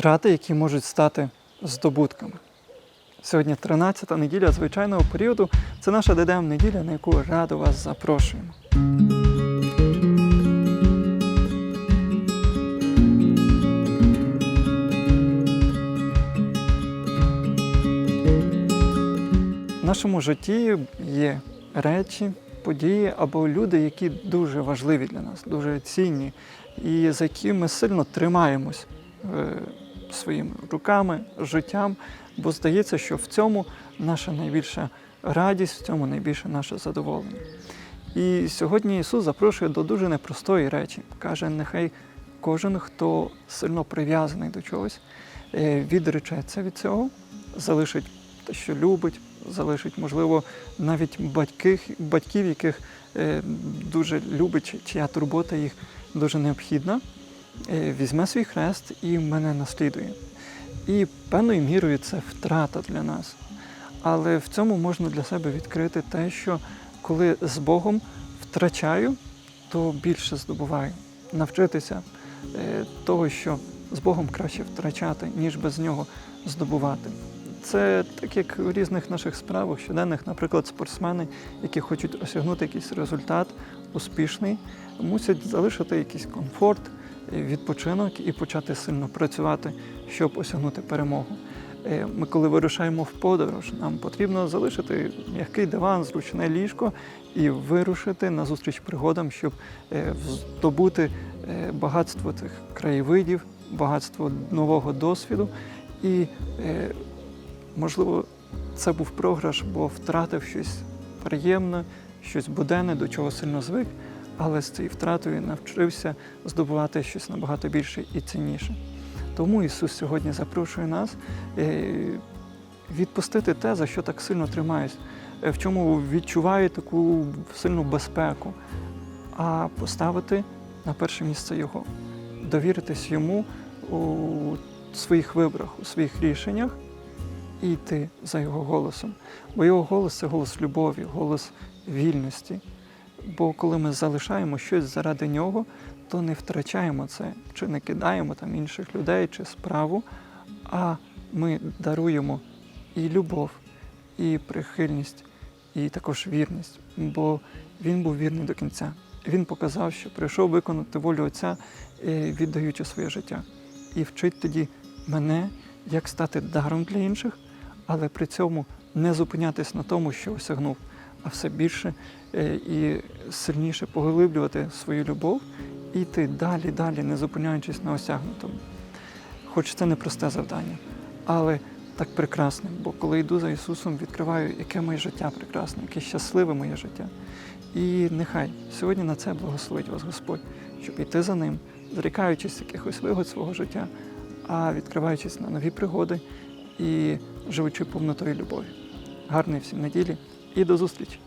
втрати, які можуть стати здобутками. Сьогодні 13-та неділя звичайного періоду. Це наша ДДМ неділя, на яку радо вас запрошуємо. В нашому житті є речі, події або люди, які дуже важливі для нас, дуже цінні, і за які ми сильно тримаємось е, своїми руками, життям, бо здається, що в цьому наша найбільша радість, в цьому найбільше наше задоволення. І сьогодні Ісус запрошує до дуже непростої речі. Каже, нехай кожен, хто сильно прив'язаний до чогось, е, відречеться від цього, залишить те, що любить, залишить, можливо, навіть батьків, батьків яких е, дуже любить, чия турбота їх дуже необхідна, візьме свій хрест і мене наслідує. І певною мірою це втрата для нас. Але в цьому можна для себе відкрити те, що коли з Богом втрачаю, то більше здобуваю. Навчитися е, того, що з Богом краще втрачати, ніж без нього здобувати. Це так як у різних наших справах, щоденних, наприклад, спортсмени, які хочуть осягнути якийсь результат успішний, мусять залишити якийсь комфорт, е, відпочинок і почати сильно працювати, щоб осягнути перемогу. Е, Ми, коли вирушаємо в подорож, нам потрібно залишити м'який диван, зручне ліжко і вирушити на зустріч пригодам, щоб е, здобути е, багатство цих краєвидів, багатство нового досвіду. І, можливо, це був програш, бо втратив щось приємне, щось буденне, до чого сильно звик, але з цією втратою навчився здобувати щось набагато більше і цінніше. Тому Ісус сьогодні запрошує нас е, відпустити те, за що так сильно тримаюсь, е, в чому відчуваю таку сильну безпеку, а поставити на перше місце Його, довіритись йому у своїх виборах, у своїх рішеннях і йти за його голосом. Бо його голос це голос любові, голос вільності. Бо коли ми залишаємо щось заради нього, то не втрачаємо це, чи не кидаємо там інших людей чи справу, а ми даруємо і любов, і прихильність, і також вірність. Бо він був вірний до кінця. Він показав, що прийшов виконати волю Отця, е, віддаючи своє життя. І вчить тоді мене, як стати даром для інших, але при цьому не зупинятись на тому, що осягнув, а все більше е, і сильніше поглиблювати свою любов і йти далі, далі, не зупиняючись на осягнутому. Хоч це не просте завдання, але так прекрасне, бо коли йду за Ісусом, відкриваю, яке моє життя прекрасне, яке щасливе моє життя. І нехай сьогодні на це благословить вас Господь, щоб йти за ним, зрікаючись якихось вигод свого життя, а відкриваючись на нові пригоди і живучи повнотою любові. Гарної всім неділі і до зустрічі!